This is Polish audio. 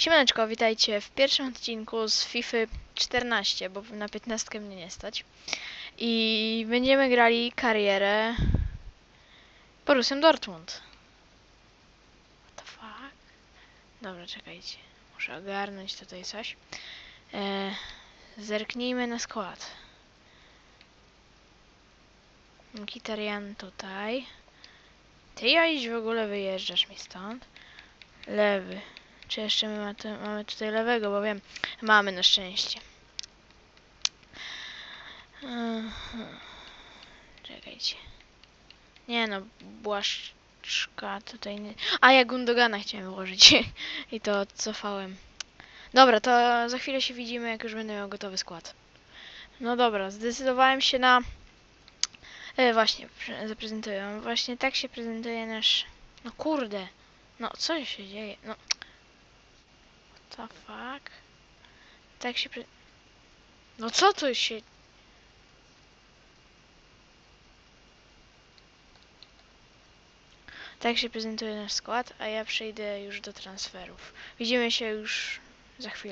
Siemaneczko, witajcie w pierwszym odcinku z FIFA 14, bo na 15 mnie nie stać. I będziemy grali karierę Borussią Dortmund. What the fuck? Dobra, czekajcie. Muszę ogarnąć tutaj coś. E, zerknijmy na skład. Mkhitaryan tutaj. Ty ja idź w ogóle wyjeżdżasz mi stąd. Lewy. Czy jeszcze my ma tu, mamy tutaj lewego, bo wiem. Mamy na szczęście. Czekajcie. Nie no, Błaszczka tutaj nie... A, ja Gundogana chciałem włożyć. I to odcofałem. Dobra, to za chwilę się widzimy, jak już będę miał gotowy skład. No dobra, zdecydowałem się na... E, właśnie, zaprezentuję. Właśnie tak się prezentuje nasz... No kurde. No, co się dzieje? No... The fuck? Tak się pre... No co tu się... Tak się prezentuje nasz skład, a ja przejdę już do transferów. Widzimy się już za chwilę.